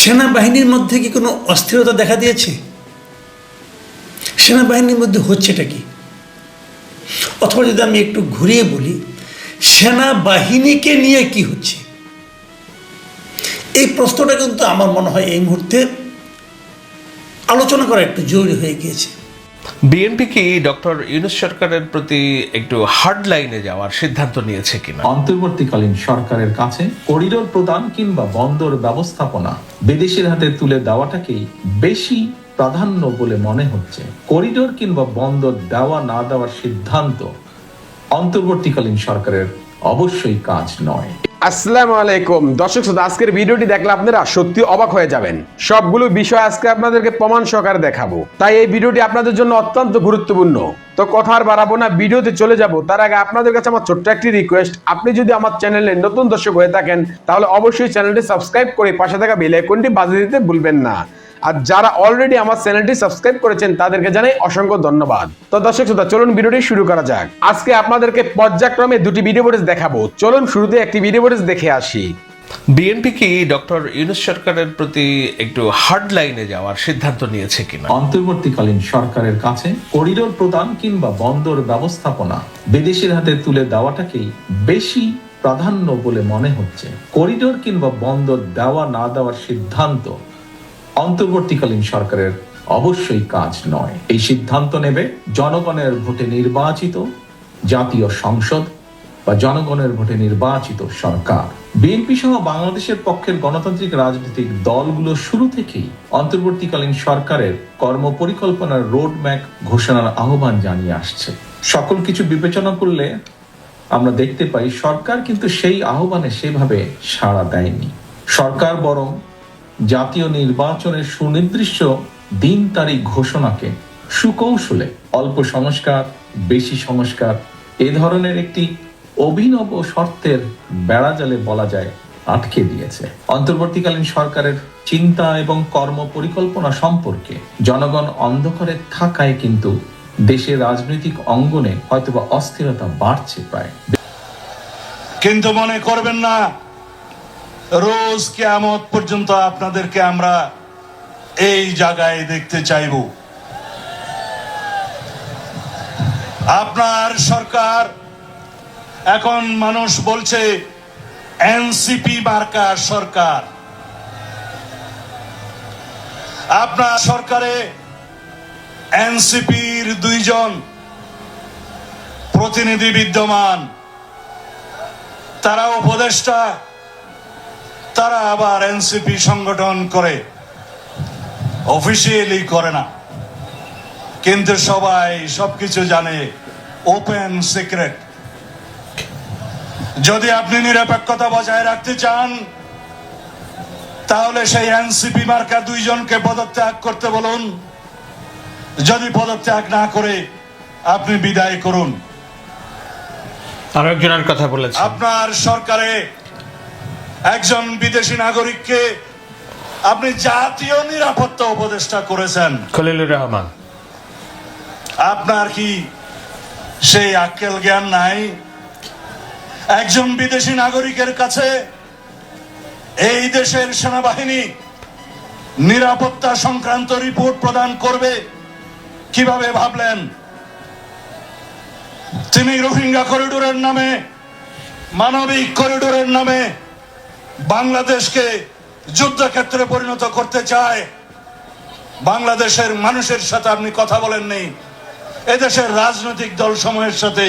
সেনাবাহিনীর মধ্যে কি কোনো অস্থিরতা দেখা দিয়েছে? সেনাবাহিনীর মধ্যে হচ্ছেটা কি? অথবা যদি আমি একটু ঘুরিয়ে বলি, সেনাবাহিনীকে নিয়ে কি হচ্ছে? এই প্রশ্নটা কিন্তু আমার মনে হয় এই মুহূর্তে আলোচনা করা একটু জরুরি হয়ে গিয়েছে। বিএনপি কি ডক্টর ইউনুস সরকারের প্রতি একটু হার্ড লাইনে যাওয়ার সিদ্ধান্ত নিয়েছে কিনা? অন্তর্বর্তীকালীন সরকারের কাছে করিডোর প্রদান কিংবা বন্দর ব্যবস্থাপনা বিদেশের হাতে তুলে দেওয়াটাকেই বেশি প্রাধান্য বলে মনে হচ্ছে। করিডোর কিংবা বন্দর দেওয়া না দেওয়ার সিদ্ধান্ত অন্তর্বর্তীকালীন সরকারের অবশ্যই কাজ নয়। আসসালামু আলাইকুম। দর্শক শ্রোতা, আজকের ভিডিওটি দেখলে আপনারা সত্যি অবাক হয়ে যাবেন। সবগুলো বিষয় আজকে আপনাদেরকে প্রমাণ সহকারে দেখাবো। তাই এই ভিডিওটি আপনাদের জন্য অত্যন্ত গুরুত্বপূর্ণ। তো কথা আর বাড়াবো না, ভিডিওতে চলে যাব। তার আগে আপনাদের কাছে আমার ছোট্ট একটি রিকোয়েস্ট আপনি যদি আমার চ্যানেলে নতুন দর্শক হয়ে থাকেন, তাহলে অবশ্যই চ্যানেলটি সাবস্ক্রাইব করে পাশে থাকা বেল আইকনটি বাজিয়ে দিতে ভুলবেন না। আর যারা অলরেডি আমার চ্যানেলটি সাবস্ক্রাইব করেছেন তাদেরকে জানাই অসংখ্য ধন্যবাদ। তো দর্শক শ্রোতা চলুন ভিডিওটি শুরু করা যাক। আজকে আপনাদেরকে পর্যায়ক্রমে দুটি ভিডিও ফুটেজ দেখাবো। চলুন শুরুতে একটি ভিডিও ফুটেজ দেখে আসি। বিএনপি কি ডক্টর ইউনুস সরকারের প্রতি একটু হার্ড লাইনে যাওয়ার সিদ্ধান্ত নিয়েছে কিনা? অন্তর্বর্তীকালীন সরকারের কাছে করিডোর প্রদান কিংবা বন্দর ব্যবস্থাপনা বিদেশের হাতে তুলে দেওয়াটাকেই বেশি প্রাধান্য বলে মনে হচ্ছে। করিডোর কিংবা বন্দর দেওয়া না দেওয়ার সিদ্ধান্ত অন্তর্বর্তীকালীন সরকারের অবশ্যই কাজ নয়। এই সিদ্ধান্ত নেবে জনগণের ভোটে নির্বাচিত জাতীয় সংসদ বা জনগণের ভোটে নির্বাচিত সরকার। বিএনপি সহ বাংলাদেশের পক্ষের গণতান্ত্রিক রাজনৈতিক দলগুলো শুরু থেকেই অন্তর্বর্তীকালীন সরকারের কর্মপরিকল্পনার রোড ম্যাপ ঘোষণার আহ্বান জানিয়ে আসছে। সকল কিছু বিবেচনা করলে আমরা দেখতে পাই সরকার কিন্তু সেই আহ্বানে সেভাবে সাড়া দেয়নি। সরকার বরং জাতীয় নির্বাচনের সুনির্দিষ্ট দিন তারিখ ঘোষণাকে সুকৌশলে অল্প সংস্কার, বেশি সংস্কার, এ ধরনের একটি অভিনব শর্তের বেড়াজালে বলা যায়, আটকে দিয়েছে। অন্তর্বর্তীকালীন সরকারের চিন্তা এবং কর্ম পরিকল্পনা সম্পর্কে জনগণ অন্ধকারে থাকায় কিন্তু দেশের রাজনৈতিক অঙ্গনে হয়তোবা অস্থিরতা বাড়ছে প্রায়। কিন্তু মনে করবেন না রোজ কেয়ামত পর্যন্ত আপনাদেরকে আমরা এই জায়গায় দেখতে চাইব। আপনার সরকার এখন মানুষ বলছে, এনসিপি মার্কা সরকার। আপনার সরকারে এনসিপির দুইজন প্রতিনিধি বিদ্যমান, তারা উপদেষ্টা। তারা আবার এনসিপি সংগঠন করে অফিসিয়ালি করে না। কিন্তু সবাই সবকিছু জানে ওপেন সিক্রেট যদি আপনি নিরপেক্ষতা বজায় রাখতে চান তাহলে সেই এনসিপি মার্কা দুইজনকে পদত্যাগ করতে বলুন। যদি পদত্যাগ না করে আপনি বিদায় করুন। আরও একজনের কথা বলেছে আপনার সরকারে একজন বিদেশি নাগরিককে আপনি জাতীয় নিরাপত্তা উপদেষ্টা করেছেন। খলিলুর রহমান। আপনার কি সেই আক্কেল জ্ঞান নাই? একজন বিদেশি নাগরিকের কাছে এই দেশের সেনাবাহিনী নিরাপত্তা সংক্রান্ত রিপোর্ট প্রদান করবে কীভাবে ভাবলেন? তিনি রোহিঙ্গা করিডোরের নামে মানবিক করিডোরের নামে বাংলাদেশকে যুদ্ধক্ষেত্রে পরিণত করতে চায়, বাংলাদেশের মানুষের সাথে আপনি কথা বলেননি এদেশের রাজনৈতিক দল সমূহের সাথে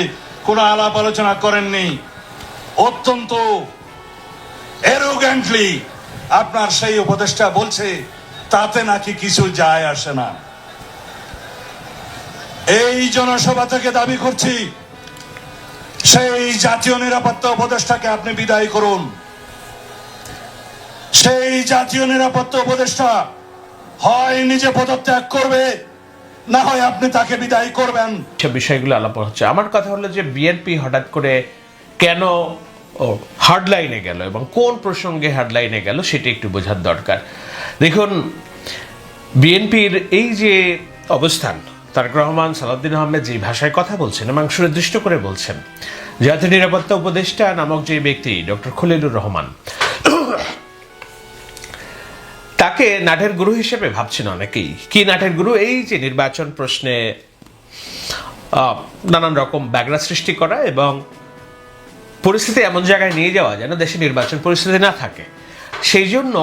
কোনো আলাপ আলোচনা করেননি অত্যন্ত এরোগ্যান্টলি আপনার সেই উপদেষ্টা বলছে, তাতে নাকি কিছু যায় আসে না। এই জনসভা থেকে দাবি করছি, সেই জাতীয় নিরাপত্তা উপদেষ্টাকে আপনি বিদায় করুন। সেই জাতীয় নিরাপত্তা উপদেষ্টা হয় নিজে পদত্যাগ করবে, না হয় আপনি তাকে বিদায় করবেন। সব বিষয়গুলো আলাপ হচ্ছে। আমার কথা হলো যে বিএনপি হঠাৎ করে কেন হার্ড লাইনে গেল এবং কোন প্রসঙ্গে হার্ডলাইনে গেল সেটা একটু বোঝার দরকার। দেখুন বিএনপির এই যে অবস্থান, তারেক রহমান, সালাউদ্দিন আহমেদ যে ভাষায় কথা বলছেন এবং সুনির্দিষ্ট করে বলছেন, জাতীয় নিরাপত্তা উপদেষ্টা নামক যে ব্যক্তি, ডক্টর খলিলুর রহমান তাকে নাটের গুরু হিসেবে ভাবছেন অনেকেই। কি নাটের গুরু? এই যে নির্বাচন প্রশ্নে নানান রকম ব্যাগরা সৃষ্টি করা এবং পরিস্থিতি এমন জায়গায় নিয়ে যাওয়া যেন দেশে নির্বাচন পরিস্থিতি না থাকে। সেই জন্য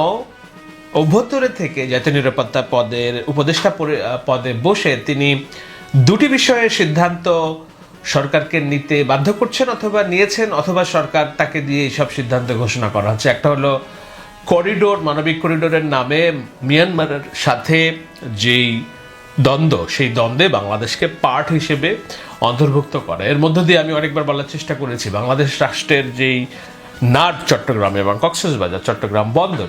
অভ্যন্তরে থেকে জাতীয় নিরাপত্তা পদের উপদেষ্টা পদে বসে তিনি দুটি বিষয়ে সিদ্ধান্ত সরকারকে নিতে বাধ্য করছেন অথবা নিয়েছেন, অথবা সরকার তাকে দিয়ে এইসব সিদ্ধান্ত ঘোষণা করা হচ্ছে। একটা হলো করিডোর, মানবিক করিডোরের নামে মিয়ানমারের সাথে যেই দ্বন্দ্ব, সেই দ্বন্দ্বে বাংলাদেশকে পার্ট হিসেবে অন্তর্ভুক্ত করে। এর মধ্য দিয়ে আমি অনেকবার বলার চেষ্টা করেছি, বাংলাদেশ রাষ্ট্রের যেই নাট চট্টগ্রাম এবং কক্সবাজার চট্টগ্রাম বন্দর,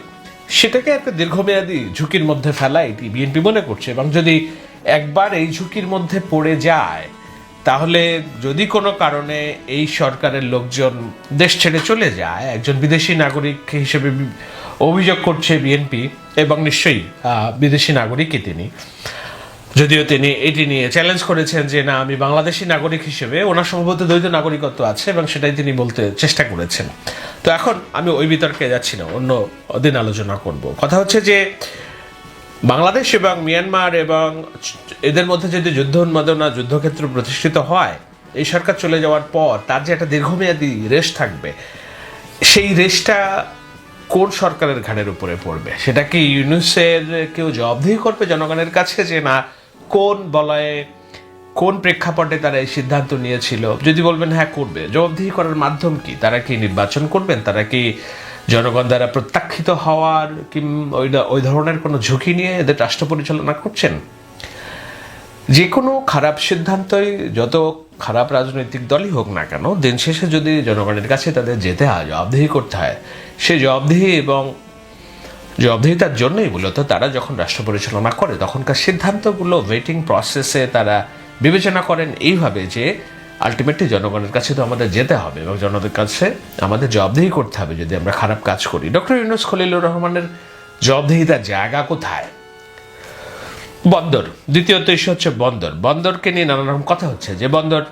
সেটাকে একটা দীর্ঘমেয়াদী ঝুঁকির মধ্যে ফেলা এটি বিএনপি মনে করছে এবং যদি একবার এই ঝুঁকির মধ্যে পড়ে যায় তাহলে যদি কোনো কারণে এই সরকারের লোকজন দেশ ছেড়ে চলে যায়, একজন বিদেশি নাগরিক হিসেবে অভিযোগ করছে বিএনপি এবং নিশ্চয়ই বিদেশি নাগরিকই তিনি। যদিও তিনি এটি নিয়ে চ্যালেঞ্জ করেছেন যে, না, আমি বাংলাদেশি নাগরিক হিসেবে ওনার সম্ভবত দ্বৈত নাগরিকত্ব আছে এবং সেটাই তিনি বলতে চেষ্টা করেছেন। তো এখন আমি ওই বিতর্কে যাচ্ছি না, অন্য দিন আলোচনা করব। কথা হচ্ছে যে বাংলাদেশ এবং মিয়ানমার এবং এদের মধ্যে যদি যুদ্ধ উন্মাদনা, যুদ্ধক্ষেত্র প্রতিষ্ঠিত হয়, এই সরকার চলে যাওয়ার পর তার যে একটা দীর্ঘমেয়াদী রেশ থাকবে, সেই রেশটা কোন সরকারের ঘাড়ের উপরে পড়বে? সেটা কি ইউনুসের কেউ জবাবদিহি করবে জনগণের কাছে যে না, কোন বলয়ে, কোন প্রেক্ষাপটে তারা এই সিদ্ধান্ত নিয়েছিল? যদি বলবেন হ্যাঁ করবে। জবাবদিহি করার মাধ্যম কি? তারা কি নির্বাচন করবেন? তারা কি জনগণ দ্বারা প্রত্যাখ্যিত হওয়ার ওই ওই ধরনের কোনো ঝুঁকি নিয়ে এদের রাষ্ট্র পরিচালনা করছেন? যে কোনো খারাপ সিদ্ধান্তই যত খারাপ রাজনৈতিক দলই হোক না কেন, দিন শেষে যদি জনগণের কাছে তাদের যেতে হয়, জবাবদিহি করতে হয়, সে জবাবদিহি এবং জবাবদিহিতার জন্যই মূলত তারা যখন রাষ্ট্র পরিচালনা করে, তখনকার সিদ্ধান্তগুলো ওয়েটিং প্রসেসে তারা বিবেচনা করেন এইভাবে যে আলটিমেটলি জনগণের কাছে তো আমাদের যেতে হবে এবং জনগণের কাছে আমাদের জবাবদিহি করতে হবে যদি আমরা খারাপ কাজ করি। ডক্টর ইউনুস খলিলুর রহমানের জবাবদিহিতার জায়গা কোথায়? বন্দর। দ্বিতীয়ত ইস্যু হচ্ছে বন্দর। বন্দরকে নিয়ে নানান রকম কথা হচ্ছে। যে বন্দর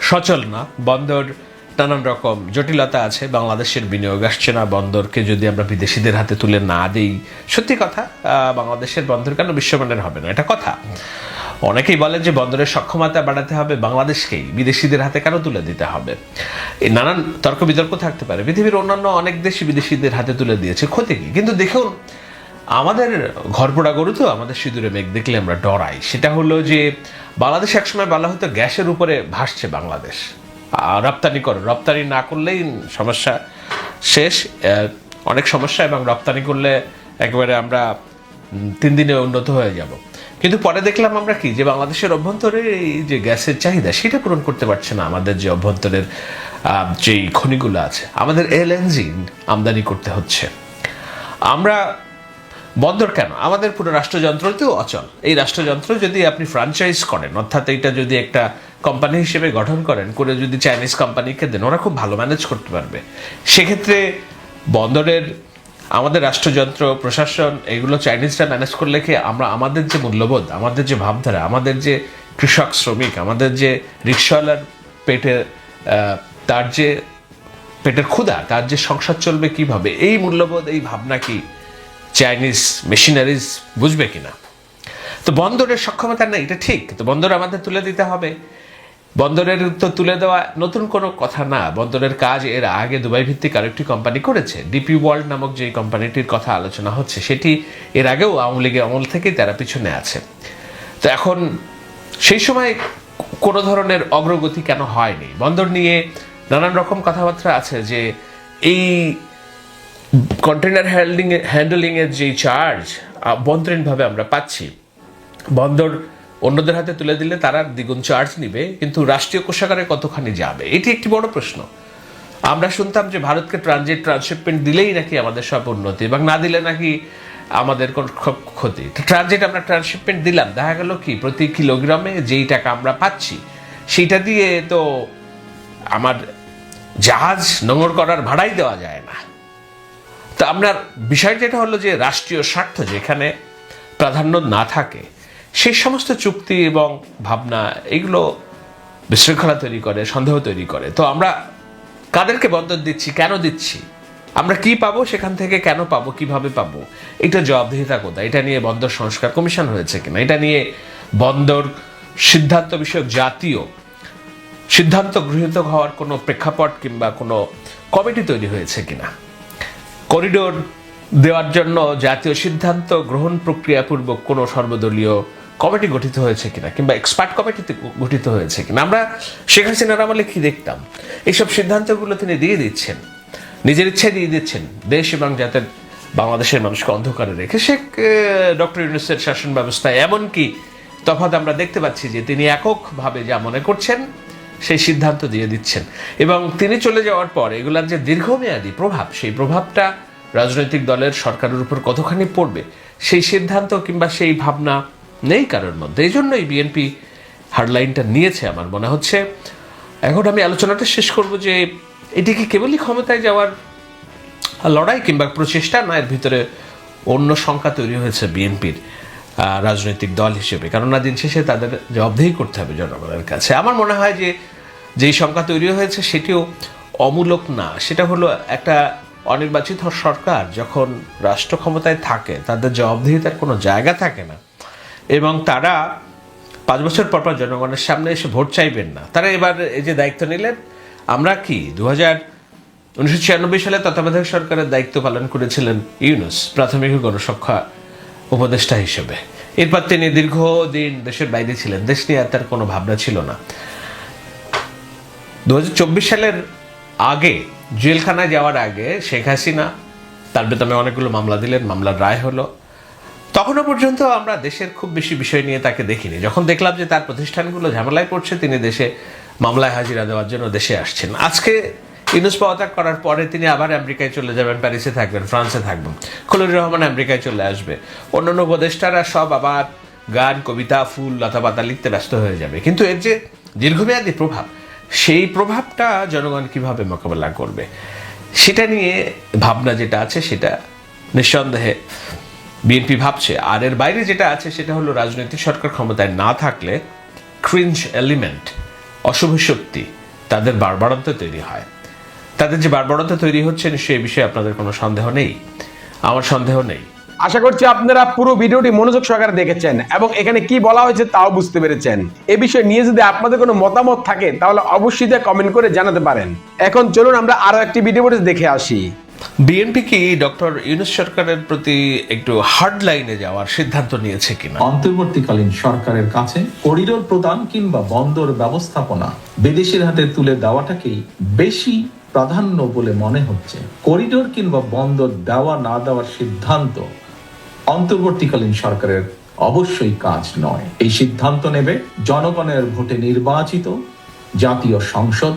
সচল না, বন্দর নানান রকম জটিলতা আছে, বাংলাদেশের বিনিয়োগ আসছে না, বন্দরকে যদি আমরা বিদেশিদের হাতে তুলে না দিই। সত্যি কথা বাংলাদেশের বন্দর কেন বিশ্বমানের হবে না? এটা কথা। অনেকেই বলেন যে বন্দরের সক্ষমতা বাড়াতে হবে, বাংলাদেশকেই, বিদেশিদের হাতে কেন তুলে দিতে হবে? নানান তর্ক বিতর্ক থাকতে পারে। পৃথিবীর অন্যান্য অনেক দেশই বিদেশিদের হাতে তুলে দিয়েছে, ক্ষতি কি? কিন্তু দেখুন, আমাদের ঘরপোড়া গরু তো আমাদের সিঁদুরে মেঘ দেখলে আমরা ডরাই। সেটা হলো যে বাংলাদেশ একসময় বলা হতো গ্যাসের উপরে ভাসছে বাংলাদেশ। রপ্তানি করো, রপ্তানি না করলেই সমস্যা শেষ। অনেক সমস্যা এবং রপ্তানি করলে একেবারে আমরা তিন দিনে উন্নত হয়ে যাব। কিন্তু পরে দেখলাম আমরা কি, যে বাংলাদেশের অভ্যন্তরে এই যে গ্যাসের চাহিদা, সেটা পূরণ করতে পারছে না আমাদের যে অভ্যন্তরের যেই খনিগুলো আছে। আমাদের এলএনজি আমদানি করতে হচ্ছে। আমরা বন্দর কেন? আমাদের পুরো রাষ্ট্রযন্ত্রতেও অচল। এই রাষ্ট্রযন্ত্র যদি আপনি ফ্রাঞ্চাইজ করেন, অর্থাৎ এইটা যদি একটা কোম্পানি হিসেবে গঠন করেন, করে যদি চাইনিজ কোম্পানিকে দেন, ওরা খুব ভালো ম্যানেজ করতে পারবে। সেক্ষেত্রে বন্দরের আমাদের রাষ্ট্রযন্ত্র, প্রশাসন, এগুলো চাইনিজরা ম্যানেজ করলে কি আমরা আমাদের যে মূল্যবোধ, আমাদের যে ভাবধারা, আমাদের যে কৃষক শ্রমিক, আমাদের যে রিক্সাওয়ালার পেটে তার যে পেটের ক্ষুধা, তার যে সংসার চলবে কীভাবে, এই মূল্যবোধ, এই ভাবনা কি চাইনিজ মেশিনারিজ বুঝবে কিনা? তো বন্দরের সক্ষমতা নেই, এটা ঠিক তো বন্দর আমাদের তুলে দিতে হবে। বন্দরের তো তুলে দেওয়া নতুন কোনো কথা না। বন্দরের কাজ এর আগে দুবাই ভিত্তিক আরেকটি কোম্পানি করেছে। ডিপি ওয়ার্ল্ড নামক যে কোম্পানিটির কথা আলোচনা হচ্ছে, সেটি এর আগেও আওয়ামী লীগের আমল থেকেই তারা পিছনে আছে। তো এখন সেই সময় কোনো ধরনের অগ্রগতি কেন হয়নি? বন্দর নিয়ে নানান রকম কথাবার্তা আছে যে এই কন্টেনার হ্যান্ডলিং হ্যান্ডলিং এর যে চার্জ অভ্যন্তরীণভাবে আমরা পাচ্ছি। বন্দর অন্যদের হাতে তুলে দিলে তারা দ্বিগুণ চার্জ নিবে, কিন্তু রাষ্ট্রীয় কোষাগারে কতখানি যাবে? এটি একটি বড় প্রশ্ন। আমরা শুনতাম যে ভারতকে ট্রানজিট ট্রান্সশিপমেন্ট দিলেই নাকি আমাদের সব উন্নতি, এবং না দিলে নাকি আমাদের ক্ষতি। ট্রানজিট আমরা ট্রান্সশিপমেন্ট দিলাম। দেখা গেল কি, প্রতি কিলোগ্রামে যেই টাকা আমরা পাচ্ছি সেইটা দিয়ে তো আমার জাহাজ নোংর করার ভাড়াই দেওয়া যায় না। তো আপনার বিষয় যেটা হলো যে রাষ্ট্রীয় স্বার্থ যেখানে প্রাধান্য না থাকে সেই সমস্ত চুক্তি এবং ভাবনা, এগুলো বিশৃঙ্খলা তৈরি করে, সন্দেহ তৈরি করে। তো আমরা কাদেরকে বন্দর দিচ্ছি, কেন দিচ্ছি? আমরা কি পাবো সেখান থেকে, কেন পাবো, কীভাবে পাবো? এটা জবাবদিহিতা কোথায়? এটা নিয়ে বন্দর সংস্কার কমিশন হয়েছে কিনা? এটা নিয়ে বন্দর সিদ্ধান্ত বিষয়ক জাতীয় সিদ্ধান্ত গৃহীত হওয়ার কোনো প্রেক্ষাপট কিংবা কোনো কমিটি তৈরি হয়েছে কিনা? করিডোর দেওয়ার জন্য জাতীয় সিদ্ধান্ত গ্রহণ প্রক্রিয়াপূর্বক কোনো সর্বদলীয় কমিটি গঠিত হয়েছে কিনা কিংবা এক্সপার্ট কমিটিতে গঠিত হয়েছে কিনা। আমরা শেখ হাসিনার আমলে কি দেখতাম? এইসব সিদ্ধান্তগুলো তিনি দিয়ে দিচ্ছেন। নিজের ইচ্ছে দিয়ে দিচ্ছেন। দেশ এবং যাতে বাংলাদেশের মানুষকে অন্ধকারে রেখে। শেখ ডক্টর ইউনুসের শাসন ব্যবস্থায় এমনকি তফাৎ আমরা দেখতে পাচ্ছি যে তিনি এককভাবে যা মনে করছেন, সেই সিদ্ধান্ত দিয়ে দিচ্ছেন। এবং তিনি চলে যাওয়ার পর এগুলার যে দীর্ঘমেয়াদী প্রভাব, সেই প্রভাবটা রাজনৈতিক দলের সরকারের উপর কতখানি পড়বে, সেই সিদ্ধান্ত কিংবা সেই ভাবনা নেই কারোর মধ্যে। এই জন্যই বিএনপি হার্ডলাইনটা নিয়েছে আমার মনে হচ্ছে। এখন আমি আলোচনাটা শেষ করব যে এটি কি কেবলই ক্ষমতায় যাওয়ার লড়াই কিংবা প্রচেষ্টা, না এর ভিতরে অন্য সংখ্যা তৈরি হয়েছে বিএনপির রাজনৈতিক দল হিসেবে? কেননা দিন শেষে তাদের জবাবদেহি করতে হবে জনগণের কাছে। আমার মনে হয় যে যেই সংখ্যা তৈরি হয়েছে সেটিও অমূলক না। সেটা হলো একটা অনির্বাচিত সরকার যখন রাষ্ট্র ক্ষমতায় থাকে, তাদের জবাবদিহিতার কোনো জায়গা থাকে না এবং তারা পাঁচ বছর পর পর জনগণের সামনে এসে ভোট চাইবেন না। তারা এবার এই যে দায়িত্ব নিলেন, আমরা কি দু হাজার উনিশশো ছিয়ানব্বই সালে তত্ত্বাবধায়ক সরকারের দায়িত্ব পালন করেছিলেন ইউনুস, প্রাথমিক গণসংখ্যা উপদেষ্টা হিসেবে। এরপর তিনি দীর্ঘদিন দেশের বাইরে ছিলেন, দেশ নিয়ে আর তার কোনো ভাবনা ছিল না। দু হাজার চব্বিশ সালের আগে জেলখানায় যাওয়ার আগে শেখ হাসিনা, তার বেতনে অনেকগুলো মামলা দিলেন, মামলার রায় হলো। তখনও পর্যন্ত আমরা দেশের খুব বেশি বিষয় নিয়ে তাকে দেখিনি। যখন দেখলাম যে তার প্রতিষ্ঠানগুলো ঝামেলায় পড়ছে, তিনি দেশে মামলায় হাজিরা দেওয়ার জন্য দেশে আসছেন। আজকে ইউনুস পদত্যাগ করার পরে তিনি আবার আমেরিকায় চলে যাবেন, প্যারিসে থাকবেন, ফ্রান্সে থাকবেন। খলিলুর রহমান আমেরিকায় চলে আসবে। অন্যান্য উপদেষ্টারা সব আবার গান, কবিতা, ফুল লতা পাতা লিখতে ব্যস্ত হয়ে যাবে। কিন্তু এর যে দীর্ঘমেয়াদী প্রভাব, সেই প্রভাবটা জনগণ কীভাবে মোকাবেলা করবে, সেটা নিয়ে ভাবনা যেটা আছে, সেটা নিঃসন্দেহে বিএনপি ভাবছে, আর এর বাইরে যেটা আছে সেটা হলো রাজনৈতিক সরকার ক্ষমতায় না থাকলে ক্রিঞ্জ এলিমেন্ট অশুভ শক্তি তাদের বারবারন্ত তৈরি হয়। তাদের যে বারবারন্ত তৈরি হচ্ছে এই বিষয়ে আপনাদের কোনো সন্দেহ নেই? আমার সন্দেহ নেই। আশা করছি আপনারা পুরো ভিডিওটি মনোযোগ সহকারে দেখেছেন এবং এখানে কি বলা হয়েছে তাও বুঝতে পেরেছেন। এ বিষয়ে নিয়ে যদি আপনাদের কোনো মতামত থাকে, তাহলে অবশ্যই কমেন্ট করে জানাতে পারেন। এখন চলুন আমরা আরও একটি ভিডিও দেখে আসি। বিএনপি কি ডক্টর ইউনুস সরকারের প্রতি একটু হার্ড লাইনে যাওয়ার সিদ্ধান্ত নিয়েছে কিনা? অন্তর্বর্তীকালীন সরকারের কাছে করিডোর প্রদান কিংবা বন্দর ব্যবস্থাপনা হাতে তুলে দেওয়াটাকেই বেশি প্রাধান্য বলে মনে হচ্ছে। করিডোর কিংবা বন্দর দেওয়া না দেওয়ার সিদ্ধান্ত অন্তর্বর্তীকালীন সরকারের অবশ্যই কাজ নয়। এই সিদ্ধান্ত নেবে জনগণের ভোটে নির্বাচিত জাতীয় সংসদ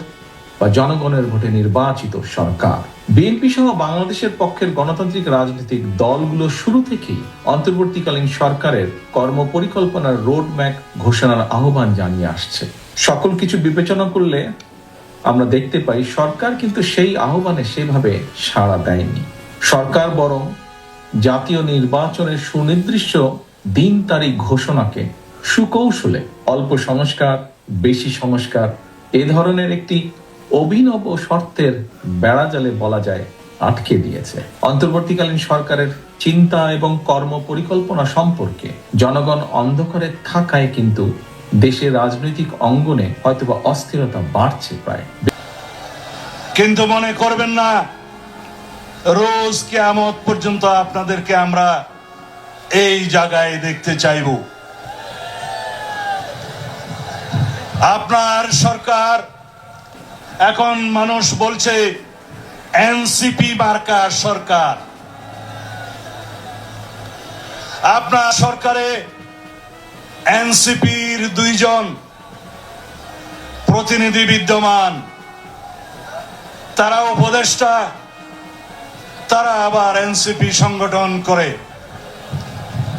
বা জনগণের ভোটে নির্বাচিত সরকার। বিএনপি সহ বাংলাদেশের পক্ষের গণতান্ত্রিক রাজনৈতিক দলগুলো শুরু থেকেই অন্তর্বর্তীকালীন সরকারের কর্মপরিকল্পনার রোড ম্যাপ ঘোষণার আহ্বান জানিয়ে আসছে। সকল কিছু বিবেচনা করলে আমরা দেখতে পাই সরকার কিন্তু সেই আহ্বানে সেভাবে সাড়া দেয়নি। সরকার বরং জাতীয় নির্বাচনের সুনির্দিষ্ট দিন তারিখ ঘোষণাকে সুকৌশলে অল্প সংস্কার, বেশি সংস্কার এ ধরনের একটি অভিনব শর্তের বেড়াজালে বলা যায়, আটকে দিয়েছে। অন্তর্বর্তীকালীন সরকারের চিন্তা এবং কর্ম পরিকল্পনা সম্পর্কে জনগণ অন্ধকারে থাকায় কিন্তু দেশের রাজনৈতিক অঙ্গনে হয়তোবা অস্থিরতা বাড়ছে প্রায়। কিন্তু মনে করবেন না, রোজ কেয়ামত পর্যন্ত আপনাদেরকে আমরা এই জায়গায় দেখতে চাইব। আপনার সরকার এখন মানুষ বলছে, এনসিপি মার্কার সরকার। আপনার সরকারে এনসিপির দুইজন প্রতিনিধি বিদ্যমান। তারা উপদেষ্টা, তারা আবার এনসিপি সংগঠন করে।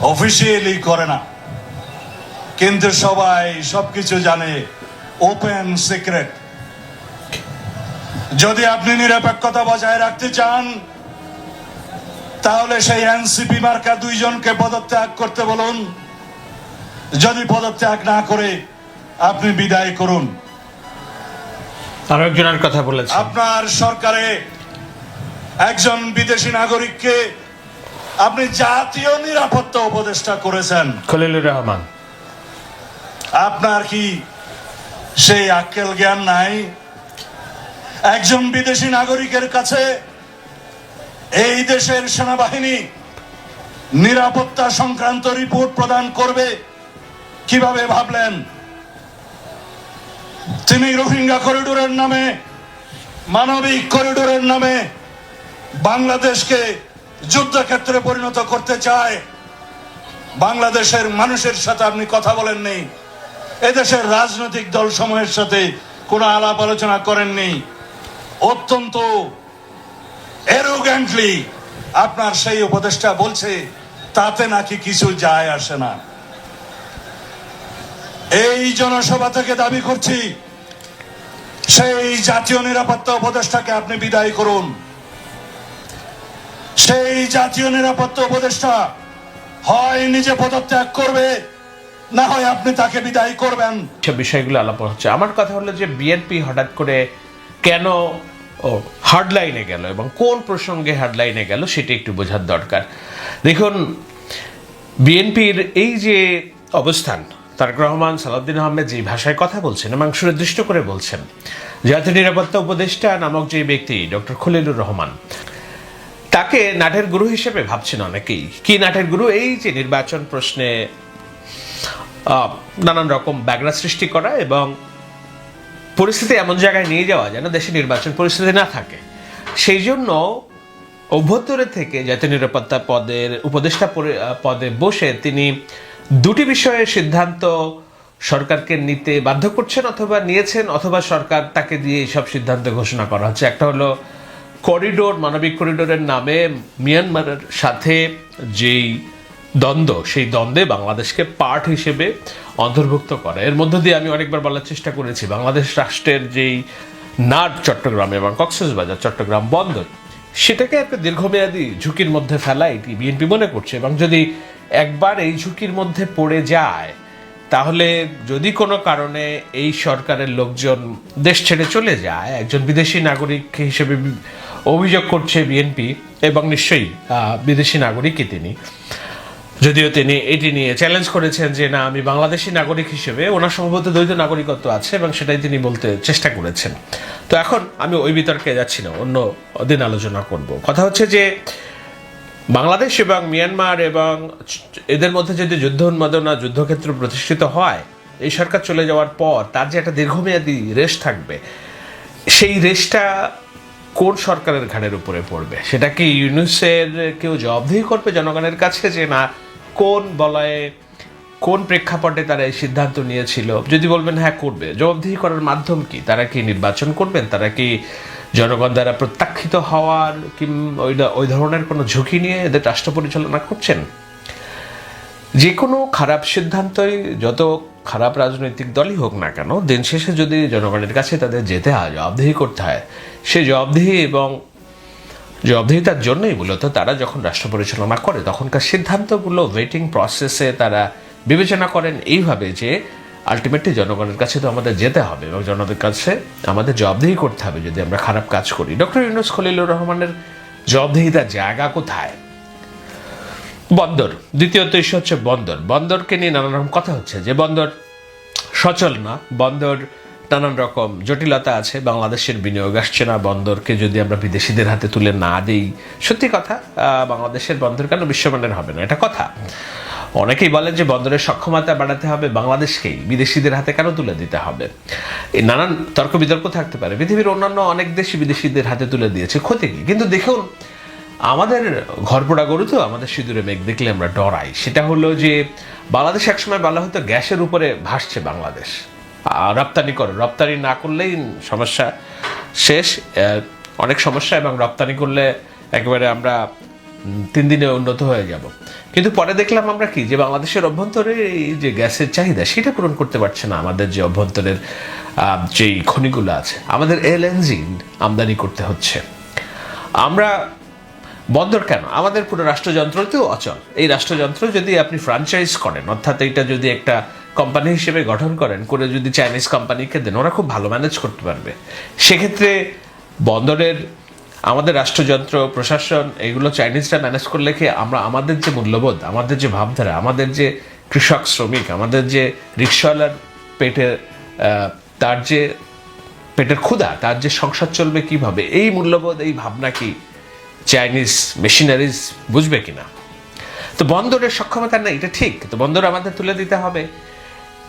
অফিসিয়ালি করে না। কিন্তু সবাই সবকিছু জানে, ওপেন সিক্রেট। যদি আপনি নিরপেক্ষতা বজায় রাখতে চান তাহলে সেই এনসিপি মার্কা দুইজনকে পদত্যাগ করতে বলুন। যদি পদত্যাগ না করে আপনি বিদায় করুন। আরও একজনের কথা বলেছে। আপনার সরকারে একজন বিদেশি নাগরিককে আপনি জাতীয় নিরাপত্তা উপদেষ্টা করেছেন। খলিলুর রহমান। আপনার কি সেই আক্কেল জ্ঞান নাই? একজন বিদেশি নাগরিকের কাছে এই দেশের সেনাবাহিনী নিরাপত্তা সংক্রান্ত রিপোর্ট প্রদান করবে কীভাবে ভাবলেন? তিনি রোহিঙ্গা করিডোরের নামে, মানবিক করিডোরের নামে বাংলাদেশকে যুদ্ধক্ষেত্রে পরিণত করতে চায়। বাংলাদেশের মানুষের সাথে আপনি কথা বলেননি এদেশের রাজনৈতিক দল সমূহের সাথে কোনো আলাপ আলোচনা করেননি। অত্যন্ত এরোগ্যান্টলি আপনার সেই উপদেষ্টা বলছে, তাতে নাকি কিছু যায় আসে না। এই জনসভা থেকে দাবি করছি, সেই জাতীয় নিরাপত্তা উপদেষ্টাকে আপনি বিদায় করুন। সেই জাতীয় নিরাপত্তা উপদেষ্টা হয় নিজে পদত্যাগ করবে, না হয় আপনি তাকে বিদায় করবেন। সব বিষয়গুলো আলাপ হচ্ছে। আমার কথা হলো যে বিএনপি হঠাৎ করে কেন হার্ডলাইনে গেল এবং কোন প্রসঙ্গে হার্ডলাইনে গেল সেটা একটু বোঝার দরকার। দেখুন, বিএনপির এই যে অবস্থান, তারেক রহমান, সালাউদ্দিন আহমেদ যে ভাষায় কথা বলছেন এবং সুনির্দিষ্ট করে বলছেন, জাতীয় নিরাপত্তা উপদেষ্টা নামক যে ব্যক্তি, ডক্টর খলিলুর রহমান, তাকে নাটের গুরু হিসেবে ভাবছেন অনেকেই। কি নাটের গুরু? এই যে নির্বাচন প্রশ্নে নানান রকম ব্যাগরা সৃষ্টি করা এবং পরিস্থিতি এমন জায়গায় নিয়ে যাওয়া যেন দেশে নির্বাচন পরিস্থিতি না থাকে। সেই জন্য অভ্যন্তরে থেকে জাতীয় নিরাপত্তা পদের উপদেষ্টা পদে বসে তিনি দুটি বিষয়ে সিদ্ধান্ত সরকারকে নিতে বাধ্য করছেন অথবা নিয়েছেন, অথবা সরকার তাকে দিয়ে এইসব সিদ্ধান্ত ঘোষণা করা হচ্ছে। একটা হলো করিডোর, মানবিক করিডোরের নামে মিয়ানমারের সাথে যেই দ্বন্দ্ব, সেই দ্বন্দ্বে বাংলাদেশকে পার্ট হিসেবে অন্তর্ভুক্ত করা। এর মধ্য দিয়ে আমি অনেকবার বলার চেষ্টা করেছি, বাংলাদেশ রাষ্ট্রের যেই নাট চট্টগ্রাম এবং কক্সবাজার চট্টগ্রাম বন্দর, সেটাকে একটা দীর্ঘমেয়াদী ঝুঁকির মধ্যে ফেলা এটি বিএনপি মনে করছে। এবং যদি একবার এই ঝুঁকির মধ্যে পড়ে যায়, তাহলে যদি কোনো কারণে এই সরকারের লোকজন দেশ ছেড়ে চলে যায়, একজন বিদেশি নাগরিক হিসেবে অভিযোগ করছে বিএনপি, এবং নিশ্চয়ই বিদেশি নাগরিকই তিনি যদিও তিনি এটি নিয়ে চ্যালেঞ্জ করেছেন যে, না, আমি বাংলাদেশি নাগরিক হিসেবে ওনার সম্ভবত দ্বৈত নাগরিকত্ব আছে এবং সেটাই তিনি বলতে চেষ্টা করেছেন। তো এখন আমি ওই বিতর্কে যাচ্ছি না, অন্য দিন আলোচনা করব। কথা হচ্ছে যে, বাংলাদেশ এবং মিয়ানমার এবং এদের মধ্যে যদি যুদ্ধ উন্মাদনা, যুদ্ধক্ষেত্র প্রতিষ্ঠিত হয়, এই সরকার চলে যাওয়ার পর তার যে একটা দীর্ঘমেয়াদী রেশ থাকবে, সেই রেশটা কোন সরকারের ঘাড়ের উপরে পড়বে? সেটা কি ইউনুসের কেউ জবাবদিহি করবে জনগণের কাছে যে, না কোন বলয়ে কোন প্রেক্ষাপটে তারা এই সিদ্ধান্ত নিয়েছিল? যদি বলবেন হ্যাঁ করবে। জবাবদিহি করার মাধ্যম কি? তারা কি নির্বাচন করবেন? তারা কি জনগণ দ্বারা প্রত্যাখ্যিত হওয়ার ওই ওই ধরনের কোনো ঝুঁকি নিয়ে এদের রাষ্ট্র পরিচালনা করছেন? যে কোনো খারাপ সিদ্ধান্তই যত খারাপ রাজনৈতিক দলই হোক না কেন, দিন শেষে যদি জনগণের কাছে তাদের যেতে হয়, জবাবদিহি করতে হয়, সেই জবাবদিহি এবং জবাবদিহিতার জন্যই মূলত তারা যখন রাষ্ট্র পরিচালনা করে, তখনকার সিদ্ধান্তগুলো ওয়েটিং প্রসেসে তারা বিবেচনা করেন এইভাবে যে আলটিমেটলি জনগণের কাছে তো আমাদের যেতে হবে এবং জনগণের কাছে আমাদের জবাবদিহি করতে হবে যদি আমরা খারাপ কাজ করি। ডক্টর ইউনুস খলিলুর রহমানের জবাবদিহিতার জায়গা কোথায়? বন্দর। দ্বিতীয়ত ইস্যু হচ্ছে বন্দর। বন্দরকে নিয়ে নানান রকম কথা হচ্ছে যে বন্দর সচল না। বন্দর নানান রকম জটিলতা আছে, বাংলাদেশের বিনিয়োগ আসছে না, বন্দরকে যদি আমরা বিদেশিদের হাতে তুলে না দিই। সত্যি কথা বাংলাদেশের বন্দর কেন বিশ্বমানের হবে না? এটা কথা। অনেকেই বলেন যে বন্দরের সক্ষমতা বাড়াতে হবে বাংলাদেশকেই, বিদেশিদের হাতে কেন তুলে দিতে হবে? এই নানান তর্ক বিতর্ক থাকতে পারে। পৃথিবীর অন্যান্য অনেক দেশই বিদেশিদের হাতে তুলে দিয়েছে, ক্ষতি কি? কিন্তু দেখুন, আমাদের ঘরপোড়া গরু তো, আমাদের সিঁদুরে মেঘ দেখলে আমরা ডরাই। সেটা হলো যে, বাংলাদেশ একসময় বলা হতো, গ্যাসের উপরে ভাসছে বাংলাদেশ। রপ্তানি করে। রপ্তানি না করলেই সমস্যা শেষ। অনেক সমস্যা এবং রপ্তানি করলে একেবারে আমরা তিন দিনে উন্নত হয়ে যাব। কিন্তু পরে দেখলাম আমরা কি? যে বাংলাদেশের অভ্যন্তরে এই যে গ্যাসের চাহিদা, সেটা পূরণ করতে পারছে না আমাদের যে অভ্যন্তরের যেই খনিগুলো আছে। আমাদের এলএনজি আমদানি করতে হচ্ছে। আমরা বন্দর কেন? আমাদের পুরো রাষ্ট্রযন্ত্রতেও অচল। এই রাষ্ট্রযন্ত্র যদি আপনি ফ্রাঞ্চাইজ করেন, অর্থাৎ এটা যদি একটা কোম্পানি হিসেবে গঠন করেন, করে যদি চাইনিজ কোম্পানিকে দেন, ওরা খুব ভালো ম্যানেজ করতে পারবে। সেক্ষেত্রে বন্দরের, আমাদের রাষ্ট্রযন্ত্র, প্রশাসন, এগুলো চাইনিজরা ম্যানেজ করলে কি আমরা, আমাদের যে মূল্যবোধ, আমাদের যে ভাবধারা, আমাদের যে কৃষক শ্রমিক, আমাদের যে রিক্সাওয়ালার পেটের তার যে পেটের ক্ষুধা, তার যে সংসার চলবে কীভাবে, এই মূল্যবোধ, এই ভাবনা কি চাইনিজ মেশিনারিজ বুঝবে কিনা? তো বন্দরের সক্ষমতা নেই, এটা ঠিক তো বন্দর আমাদের তুলে দিতে হবে।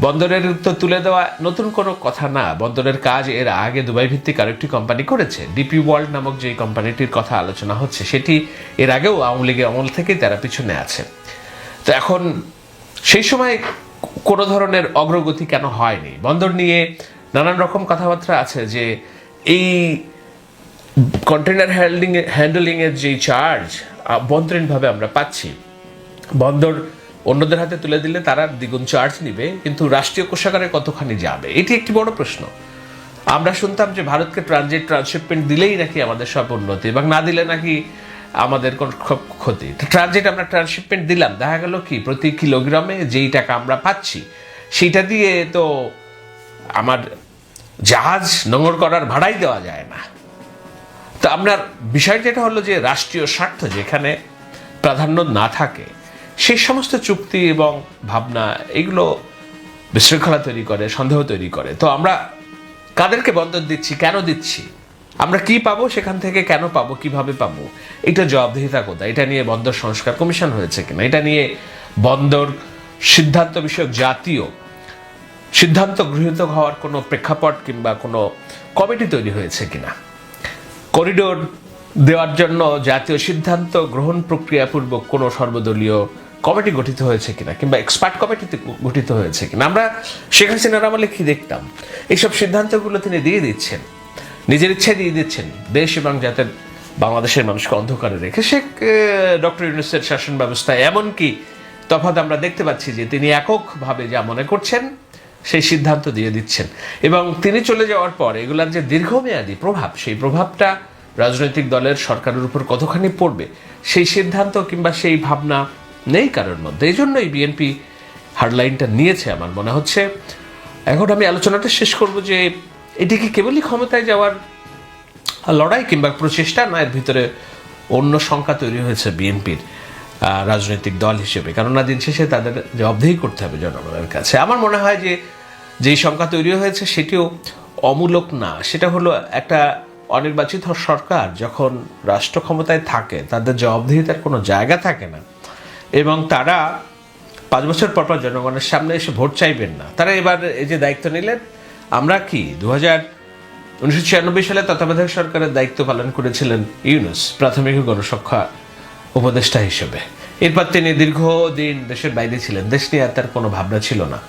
বন্দরের তো তুলে দেওয়া নতুন কোনো কথা না। বন্দরের কাজ এর আগে দুবাই ভিত্তিক আরেকটি কোম্পানি করেছে। ডিপি ওয়ার্ল্ড নামক যে কোম্পানিটির কথা আলোচনা হচ্ছে, সেটি এর আগেও আওয়ামী লীগের আমল থেকেই তারা পিছনে আছে। তো এখন সেই সময় কোনো ধরনের অগ্রগতি কেন হয়নি? বন্দর নিয়ে নানান রকম কথাবার্তা আছে যে এই কন্টেনার হ্যান্ডলিং হ্যান্ডলিং এর যে চার্জ অভ্যন্তরীণভাবে আমরা পাচ্ছি। বন্দর অন্যদের হাতে তুলে দিলে তারা দ্বিগুণ চার্জ নিবে, কিন্তু রাষ্ট্রীয় কোষাগারে কতখানি যাবে? এটি একটি বড় প্রশ্ন। আমরা শুনতাম যে ভারতকে ট্রানজিট ট্রান্সশিপমেন্ট দিলেই নাকি আমাদের সব উন্নতি এবং না দিলে নাকি আমাদের কোন ক্ষতি। ট্রানজিট আমরা ট্রান্সশিপমেন্ট দিলাম। দেখা গেল কি, প্রতি কিলোগ্রামে যেই টাকা আমরা পাচ্ছি, সেইটা দিয়ে তো আমার জাহাজ নোংর করার ভাড়াই দেওয়া যায় না। তো আপনার বিষয় যেটা হলো যে রাষ্ট্রীয় স্বার্থ যেখানে প্রাধান্য না থাকে সেই সমস্ত চুক্তি এবং ভাবনা, এগুলো বিশৃঙ্খলা তৈরি করে, সন্দেহ তৈরি করে। তো আমরা কাদেরকে বন্দর দিচ্ছি, কেন দিচ্ছি? আমরা কি পাবো সেখান থেকে, কেন পাবো, কীভাবে পাবো? এটা জবাবদিহিতা কোথায়? এটা নিয়ে বন্দর সংস্কার কমিশন হয়েছে কিনা? এটা নিয়ে বন্দর সিদ্ধান্ত বিষয়ক জাতীয় সিদ্ধান্ত গৃহীত হওয়ার কোনো প্রেক্ষাপট কিংবা কোনো কমিটি তৈরি হয়েছে কিনা? করিডোর দেওয়ার জন্য জাতীয় সিদ্ধান্ত গ্রহণ প্রক্রিয়াপূর্বক কোনো সর্বদলীয় কমিটি গঠিত হয়েছে কিনা, কিংবা এক্সপার্ট কমিটিতে গঠিত হয়েছে কিনা, আমরা শেখ হাসিনার আমলে কি দেখতাম? এইসব সিদ্ধান্তগুলো তিনি দিয়ে দিচ্ছেন, নিজের ইচ্ছায় দিয়ে দিচ্ছেন, দেশ এবং যাতে বাংলাদেশের মানুষকে অন্ধকারে রেখে। শেখ ডক্টর ইউনুসের শাসন ব্যবস্থায় এমনকি তফাৎ আমরা দেখতে পাচ্ছি যে তিনি এককভাবে যা মনে করছেন, সেই সিদ্ধান্ত দিয়ে দিচ্ছেন। এবং তিনি চলে যাওয়ার পর এগুলার যে দীর্ঘমেয়াদী প্রভাব, সেই প্রভাবটা রাজনৈতিক দলের সরকারের উপর কতখানি পড়বে, সেই সিদ্ধান্ত কিংবা সেই ভাবনা নেই কারোর মধ্যে। এই জন্যই বিএনপি হার্ডলাইনটা নিয়েছে আমার মনে হচ্ছে। এখন আমি আলোচনাটা শেষ করব যে এটি কি কেবলই ক্ষমতায় যাওয়ার লড়াই কিংবা প্রচেষ্টা, না এর ভিতরে অন্য সংখ্যা তৈরি হয়েছে বিএনপির রাজনৈতিক দল হিসেবে? কেননা দিন শেষে তাদের জবাবদেহি করতে হবে জনগণের কাছে। আমার মনে হয় যে যেই সংখ্যা তৈরি হয়েছে সেটিও অমূলক না। সেটা হলো একটা অনির্বাচিত সরকার যখন রাষ্ট্র ক্ষমতায় থাকে, তাদের জবাবদিহিতার কোনো জায়গা থাকে না। এবং তারা পাঁচ বছর পর পর জনগণের সামনে এসে ভোট চাইবেন না। তারা এবার এই যে দায়িত্ব নিলেন, আমরা কি দু হাজার উনিশশো ছিয়ানব্বই সালে তত্ত্বাবধায়ক সরকারের দায়িত্ব পালন করেছিলেন ইউনুস, প্রাথমিক গণরক্ষা উপদেষ্টা হিসেবে। এরপর তিনি দীর্ঘদিন দেশের বাইরে ছিলেন, দেশ নিয়ে তার কোনো ভাবনা ছিল না।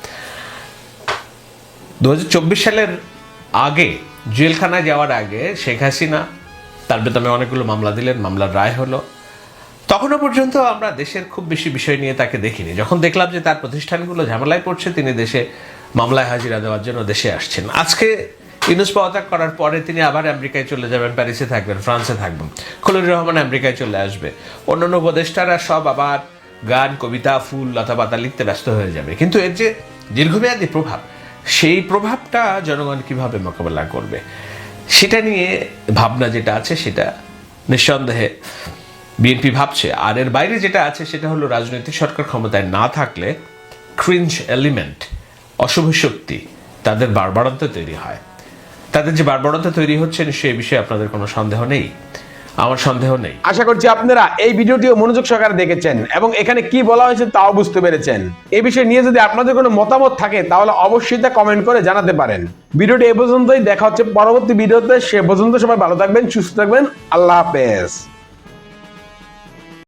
দু হাজার চব্বিশ সালের আগে, জেলখানায় যাওয়ার আগে শেখ হাসিনা, তার বেতনে অনেকগুলো মামলা দিলেন, মামলার রায় হলো। তখনও পর্যন্ত আমরা দেশের খুব বেশি বিষয় নিয়ে তাকে দেখিনি। যখন দেখলাম যে তার প্রতিষ্ঠানগুলো ঝামেলায় পড়ছে, তিনি দেশে মামলায় হাজিরা দেওয়ার জন্য দেশে আসছেন। আজকে ইউনুস পদত্যাগ করার পরে তিনি আবার আমেরিকায় চলে যাবেন, প্যারিসে থাকবেন, ফ্রান্সে থাকবেন। খলিল রহমান আমেরিকায় চলে আসবে। অন্যান্য উপদেষ্টারা সব আবার গান, কবিতা, ফুল লতা পাতা লিখতে ব্যস্ত হয়ে যাবে। কিন্তু এর যে দীর্ঘমেয়াদী প্রভাব, সেই প্রভাবটা জনগণ কীভাবে মোকাবেলা করবে, সেটা নিয়ে ভাবনা যেটা আছে, সেটা নিঃসন্দেহে বিএনপি ভাবছে, আর এর বাইরে যেটা আছে সেটা হলো রাজনৈতিক সরকার ক্ষমতায় না থাকলে ক্রিঞ্জ এলিমেন্ট অশুভ শক্তি তাদের বারবারন্ত তৈরি হয়। তাদের যে বারবারন্ত তৈরি হচ্ছে এই বিষয়ে আপনাদের কোনো সন্দেহ নেই? আমার সন্দেহ নেই। আশা করছি আপনারা এই ভিডিওটিও মনোযোগ সহকারে দেখেছেন এবং এখানে কি বলা হয়েছে তাও বুঝতে পেরেছেন। এই বিষয়ে নিয়ে যদি আপনাদের কোনো মতামত থাকে, তাহলে অবশ্যই তা কমেন্ট করে জানাতে পারেন। ভিডিওটি এ পর্যন্তই, দেখা হচ্ছে পরবর্তী ভিডিওতে। সে পর্যন্ত সবাই ভালো থাকবেন, সুস্থ থাকবেন। আল্লাহ হাফেজ।